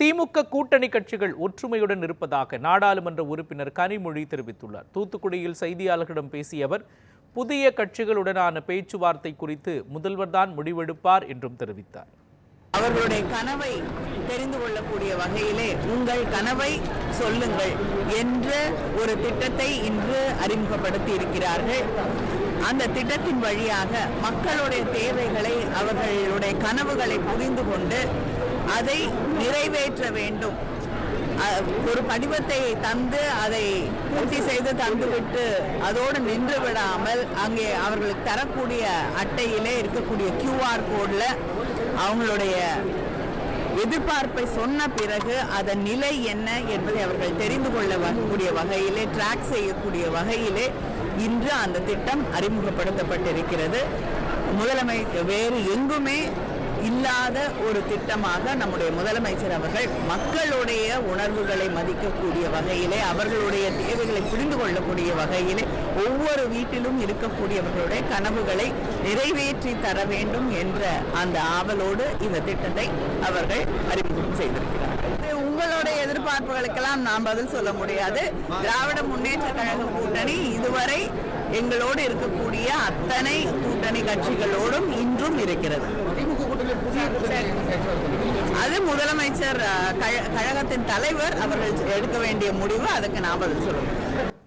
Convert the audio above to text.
திமுக கூட்டணி கட்சிகள் ஒற்றுமையுடன் இருப்பதாக நாடாளுமன்ற உறுப்பினர் கனிமொழி தெரிவித்துள்ளார். தூத்துக்குடியில் செய்தியாளர்களிடம் பேசிய அவர் புதிய கட்சிகளுடனான பேச்சுவார்த்தை குறித்து முதல்வர்தான் முடிவெடுப்பார் என்றும் தெரிவித்தார். அவர்களுடைய கனவை தெரிந்து கொள்ளக்கூடிய வகையிலே உங்கள் கனவை சொல்லுங்கள் என்ற ஒரு திட்டத்தை இன்று அறிமுகப்படுத்தி இருக்கிறார்கள். அந்த திட்டத்தின் வழியாக மக்களுடைய தேவைகளை அவர்களுடைய கனவுகளை புரிந்து கொண்டு அதை நிறைவேற்ற வேண்டும். ஒரு படிவத்தை தந்து அதை பூர்த்தி செய்து தந்துவிட்டு அதோடு நின்று விடாமல் அங்கே அவர்களுக்கு தரக்கூடிய அட்டையிலே இருக்கக்கூடிய கியூஆர் கோடில் அவங்களுடைய எதிர்பார்ப்பை சொன்ன பிறகு அதன் நிலை என்ன என்பதை அவர்கள் தெரிந்து கொள்ள வரக்கூடிய வகையிலே ட்ராக் செய்யக்கூடிய வகையிலே இன்று அந்த திட்டம் அறிமுகப்படுத்தப்பட்டிருக்கிறது. முதலமை வேறு எங்குமே இல்லாத ஒரு திட்டமாக நம்முடைய முதலமைச்சர் அவர்கள் மக்களுடைய உணர்வுகளை மதிக்கக்கூடிய வகையிலே அவர்களுடைய தேவைகளை புரிந்து கொள்ளக்கூடிய வகையிலே ஒவ்வொரு வீட்டிலும் இருக்கக்கூடியவர்களுடைய கனவுகளை நிறைவேற்றி தர வேண்டும் என்ற அந்த ஆவலோடு இந்த திட்டத்தை அவர்கள் அறிமுகம் செய்திருக்கிறார்கள். உங்களுடைய எதிர்பார்ப்புகளுக்கெல்லாம் நாம் பதில் சொல்ல முடியாது. திராவிட முன்னேற்ற கழக கூட்டணி இதுவரை எங்களோடு இருக்கக்கூடிய அத்தனை கூட்டணி கட்சிகளோடும் இன்றும் இருக்கிறது. அது முதலமைச்சர் கழகத்தின் தலைவர் அவர்கள் எடுக்க வேண்டிய முடிவு அதுக்கு நான் பதில் சொல்லுவேன்